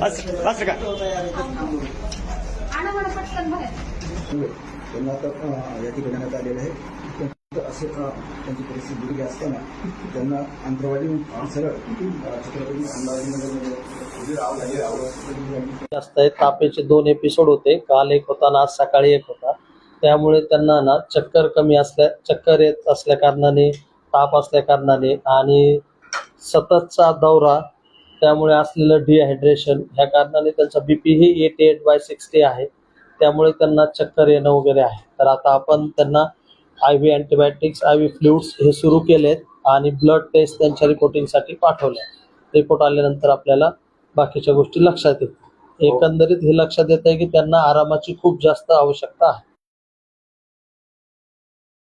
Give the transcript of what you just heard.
बस बस का त्यांना आता या ठिकाणी आलेलं आहे. असे त्यांची परिस्थिती दुर्गी असताना त्यांना अंतरवाली सरळ छत्रपती तापेचे दोन एपिसोड होते. काल एक होता ना आज सकाळी एक होता. त्यामुळे त्यांना ना चक्कर कमी असल्या चक्कर येत असल्या कारणाने ताप असल्या कारणाने आणि सततचा दौरा त्यामुळे असलेलं डिहायड्रेशन ह्या कारणाने त्यांचा बीपी ही एट एट बाय सिक्स्टी आहे. त्यामुळे त्यांना चक्कर येणं वगैरे आहे. तर आता आपण त्यांना I V antibiotics I V fluids हे सुरू केलेत आणि ब्लड टेस्ट त्यांच्या रिपोर्टिंगसाठी पाठवल्या. रिपोर्ट आल्यानंतर आपल्याला बाकीच्या गोष्टी लक्षात येतील. एकंदरीत हे लक्षात येत आहे की त्यांना आरामाची खूप जास्त आवश्यकता आहे.